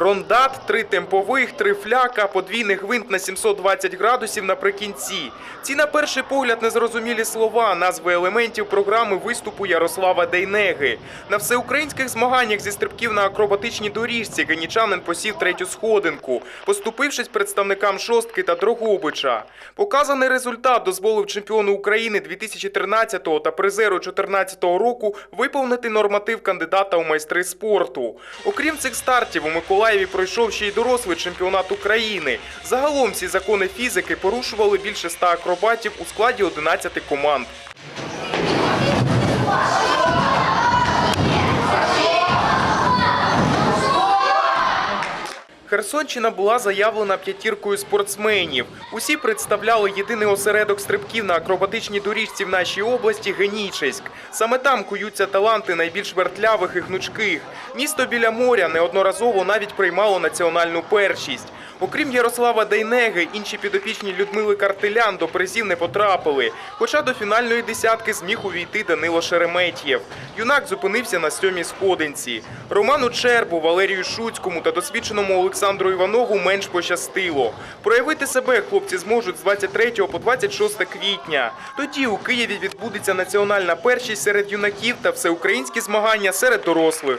Рондат, три темпових, три фляка, подвійний гвинт на 720 градусів наприкінці. Ці на перший погляд незрозумілі слова, назви елементів програми виступу Ярослава Дейнеги. На всеукраїнських змаганнях зі стрибків на акробатичній доріжці генічанин посів третю сходинку, поступившись представникам шостки та Дрогобича. Показаний результат дозволив чемпіону України 2013 та призеру 2014 року виповнити норматив кандидата у майстри спорту. Окрім цих стартів, у Миколаєві пройшов ще й дорослий чемпіонат України. Загалом всі закони фізики порушували більше ста акробатів у складі 11 команд. Херсонщина була заявлена п'ятіркою спортсменів. Усі представляли єдиний осередок стрибків на акробатичній доріжці в нашій області Генічеськ. Саме там куються таланти найбільш вертлявих і гнучких. Місто біля моря неодноразово навіть приймало національну першість. Окрім Ярослава Дейнеги, інші підопічні Людмили Картелян до призів не потрапили. Хоча до фінальної десятки зміг увійти Данило Шереметєв. Юнак зупинився на сьомій сходинці. Роману Чербу, Валерію Шуцькому та досвідченому Олександру Іванову менш пощастило. Проявити себе хлопці зможуть з 23 по 26 квітня. Тоді у Києві відбудеться національна першість серед юнаків та всеукраїнські змагання серед дорослих.